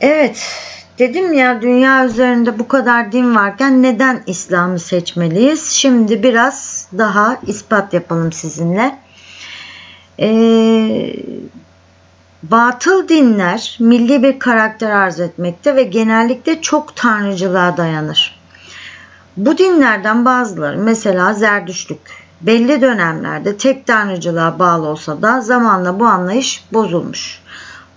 Evet, dedim ya dünya üzerinde bu kadar din varken neden İslam'ı seçmeliyiz? Şimdi biraz daha ispat yapalım sizinle. Ee, batıl dinler milli bir karakter arz etmekte ve genellikle çok tanrıcılığa dayanır. Bu dinlerden bazıları mesela Zerdüştlük belli dönemlerde tek tanrıcılığa bağlı olsa da zamanla bu anlayış bozulmuş.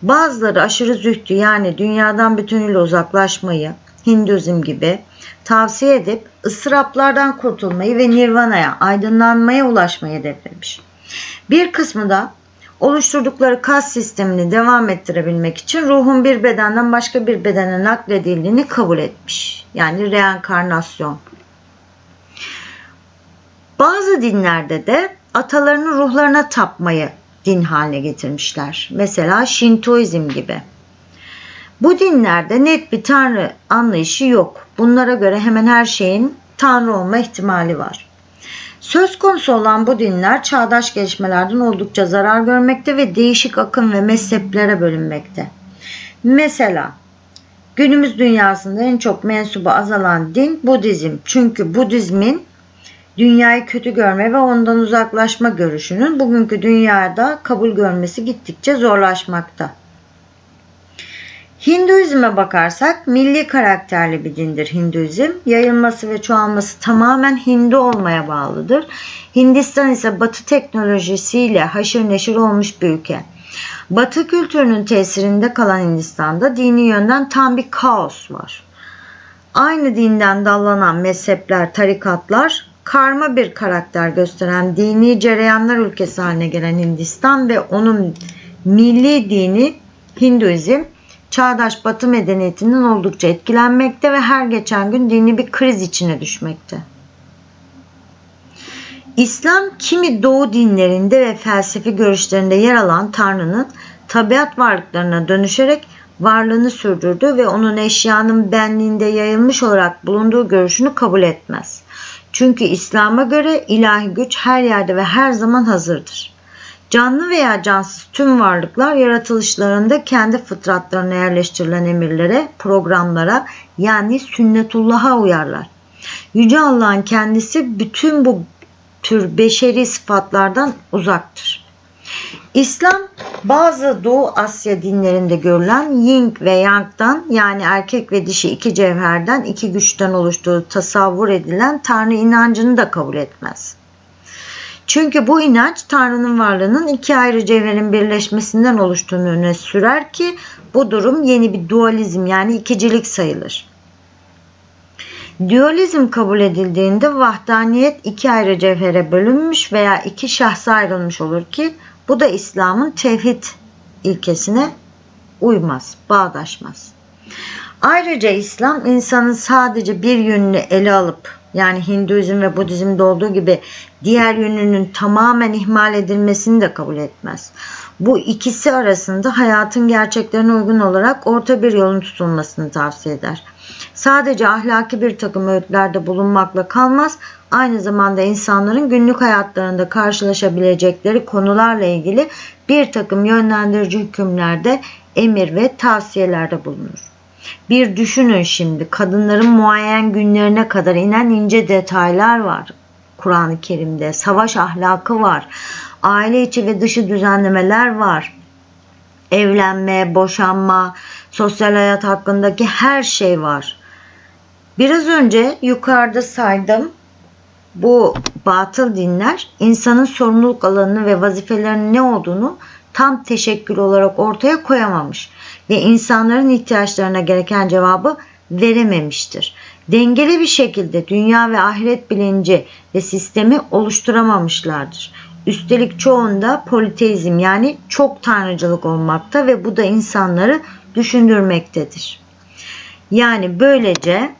Bazıları aşırı zühdü yani dünyadan bütünüyle uzaklaşmayı, Hinduizm gibi tavsiye edip ıstıraplardan kurtulmayı ve nirvanaya, aydınlanmaya ulaşmayı hedeflemiş. Bir kısmı da oluşturdukları kas sistemini devam ettirebilmek için ruhun bir bedenden başka bir bedene nakledildiğini kabul etmiş. Yani reenkarnasyon. Bazı dinlerde de atalarının ruhlarına tapmayı din haline getirmişler. Mesela Şintoizm gibi. Bu dinlerde net bir tanrı anlayışı yok. Bunlara göre hemen her şeyin tanrı olma ihtimali var. Söz konusu olan bu dinler çağdaş gelişmelerden oldukça zarar görmekte ve değişik akım ve mezheplere bölünmekte. Mesela günümüz dünyasında en çok mensubu azalan din Budizm. Çünkü Budizmin dünyayı kötü görme ve ondan uzaklaşma görüşünün bugünkü dünyada kabul görmesi gittikçe zorlaşmakta. Hinduizme bakarsak milli karakterli bir dindir Hinduizm. Yayılması ve çoğalması tamamen Hindu olmaya bağlıdır. Hindistan ise batı teknolojisiyle haşır neşir olmuş bir ülke. Batı kültürünün tesirinde kalan Hindistan'da dini yönden tam bir kaos var. Aynı dinden dallanan mezhepler, tarikatlar karma bir karakter gösteren dini cereyanlar ülkesi haline gelen Hindistan ve onun milli dini Hinduizm çağdaş batı medeniyetinden oldukça etkilenmekte ve her geçen gün dini bir kriz içine düşmekte. İslam kimi doğu dinlerinde ve felsefi görüşlerinde yer alan Tanrı'nın tabiat varlıklarına dönüşerek varlığını sürdürdü ve onun eşyanın benliğinde yayılmış olarak bulunduğu görüşünü kabul etmez. Çünkü İslam'a göre ilahi güç her yerde ve her zaman hazırdır. Canlı veya cansız tüm varlıklar yaratılışlarında kendi fıtratlarına yerleştirilen emirlere, programlara yani sünnetullah'a uyarlar. Yüce Allah'ın kendisi bütün bu tür beşeri sıfatlardan uzaktır. İslam bazı Doğu Asya dinlerinde görülen yin ve yang'dan yani erkek ve dişi iki cevherden iki güçten oluştuğu tasavvur edilen Tanrı inancını da kabul etmez. Çünkü bu inanç Tanrı'nın varlığının iki ayrı cevherin birleşmesinden oluştuğunu öne sürer ki bu durum yeni bir dualizm yani ikicilik sayılır. Dualizm kabul edildiğinde vahdaniyet iki ayrı cevhere bölünmüş veya iki şahsa ayrılmış olur ki bu da İslam'ın tevhid ilkesine uymaz, bağdaşmaz. Ayrıca İslam insanın sadece bir yönünü ele alıp yani Hinduizm ve Budizm'de olduğu gibi diğer yönünün tamamen ihmal edilmesini de kabul etmez. Bu ikisi arasında hayatın gerçeklerine uygun olarak orta bir yolun tutulmasını tavsiye eder. Sadece ahlaki bir takım öğütlerde bulunmakla kalmaz, aynı zamanda insanların günlük hayatlarında karşılaşabilecekleri konularla ilgili bir takım yönlendirici hükümlerde emir ve tavsiyelerde bulunur. Bir düşünün şimdi kadınların muayyen günlerine kadar inen ince detaylar var Kur'an-ı Kerim'de. Savaş ahlakı var. Aile içi ve dışı düzenlemeler var. Evlenme, boşanma, sosyal hayat hakkındaki her şey var. Biraz önce yukarıda saydım bu batıl dinler insanın sorumluluk alanını ve vazifelerinin ne olduğunu tam teşekkül olarak ortaya koyamamış ve insanların ihtiyaçlarına gereken cevabı verememiştir. Dengeli bir şekilde dünya ve ahiret bilinci ve sistemi oluşturamamışlardır. Üstelik çoğunda politeizm yani çok tanrıcılık olmakta ve bu da insanları düşündürmektedir. Yani böylece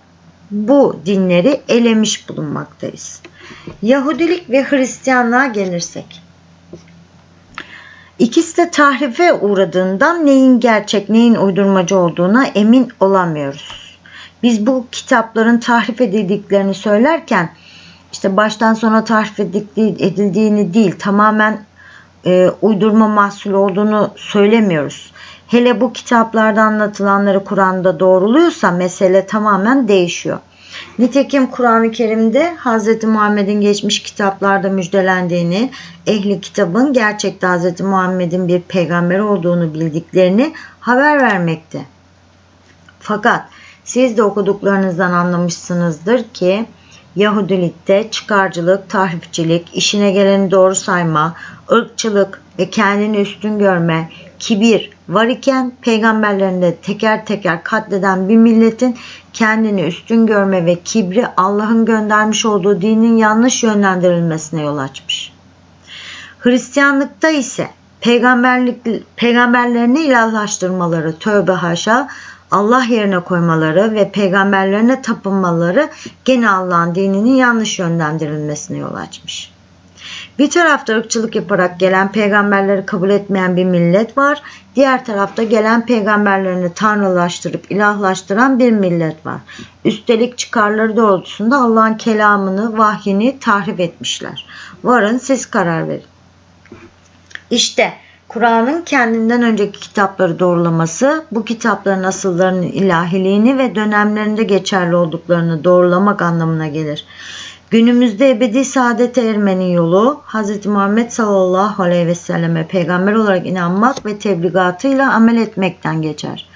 bu dinleri elemiş bulunmaktayız. Yahudilik ve Hristiyanlığa gelirsek. İkisi de tahrife uğradığından neyin gerçek neyin uydurmacı olduğuna emin olamıyoruz. Biz bu kitapların tahrif edildiklerini söylerken işte baştan sona tahrif edildiğini değil tamamen e, uydurma mahsul olduğunu söylemiyoruz. Hele bu kitaplarda anlatılanları Kur'an'da doğruluyorsa mesele tamamen değişiyor. Nitekim Kur'an-ı Kerim'de Hz. Muhammed'in geçmiş kitaplarda müjdelendiğini, ehli kitabın gerçekte Hz. Muhammed'in bir peygamber olduğunu bildiklerini haber vermekte. Fakat siz de okuduklarınızdan anlamışsınızdır ki Yahudilikte çıkarcılık, tahripçilik, işine geleni doğru sayma, ırkçılık ve kendini üstün görme, kibir var iken peygamberlerini teker teker katleden bir milletin kendini üstün görme ve kibri Allah'ın göndermiş olduğu dinin yanlış yönlendirilmesine yol açmış. Hristiyanlıkta ise peygamberlik peygamberlerini ilahlaştırmaları tövbe haşa Allah yerine koymaları ve peygamberlerine tapınmaları gene Allah'ın dininin yanlış yönlendirilmesine yol açmış. Bir tarafta ırkçılık yaparak gelen peygamberleri kabul etmeyen bir millet var. Diğer tarafta gelen peygamberlerini tanrılaştırıp ilahlaştıran bir millet var. Üstelik çıkarları doğrultusunda Allah'ın kelamını, vahyini tahrip etmişler. Varın siz karar verin. İşte Kur'an'ın kendinden önceki kitapları doğrulaması, bu kitapların asıllarının ilahiliğini ve dönemlerinde geçerli olduklarını doğrulamak anlamına gelir. Günümüzde ebedi saadete ermenin yolu Hz. Muhammed sallallahu aleyhi ve selleme peygamber olarak inanmak ve tebligatıyla amel etmekten geçer.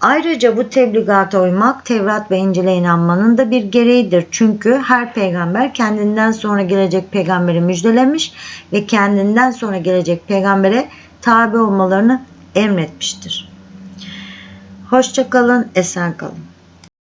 Ayrıca bu tebligata uymak Tevrat ve İncil'e inanmanın da bir gereğidir. Çünkü her peygamber kendinden sonra gelecek peygamberi müjdelemiş ve kendinden sonra gelecek peygambere tabi olmalarını emretmiştir. Hoşçakalın, esen kalın.